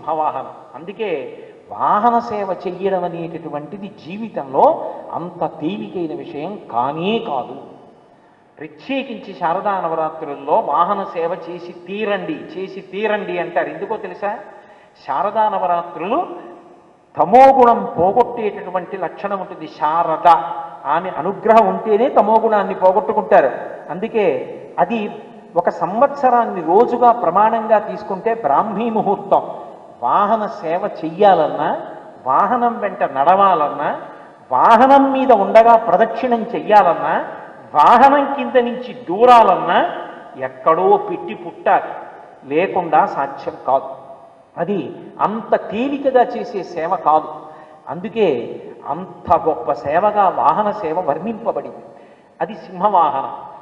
సింహవాహనం. అందుకే వాహన సేవ చెయ్యడం అనేటటువంటిది జీవితంలో అంత తేలికైన విషయం కానే కాదు. ప్రత్యేకించి శారదా నవరాత్రుల్లో వాహన సేవ చేసి తీరండి చేసి తీరండి అంటారు. ఎందుకో తెలుసా? శారదా నవరాత్రులు తమోగుణం పోగొట్టేటటువంటి లక్షణం ఉంటుంది. శారద ఆమె అనుగ్రహం ఉంటేనే తమోగుణాన్ని పోగొట్టుకుంటారు. అందుకే అది ఒక సంవత్సరాన్ని రోజుగా ప్రమాణంగా తీసుకుంటే బ్రాహ్మీ ముహూర్తం. వాహన సేవ చెయ్యాలన్నా వాహనం వెంట నడవాలన్నా వాహనం మీద ఉండగా ప్రదక్షిణం చెయ్యాలన్నా వాహనం కింద నుంచి దూరాలన్నా ఎక్కడో పెట్టి పుట్టాలి. లేకుండా సాధ్యం కాదు. అది అంత తేలికగా చేసే సేవ కాదు. అందుకే అంత గొప్ప సేవగా వాహన సేవ వర్ణింపబడింది. అది సింహవాహనం.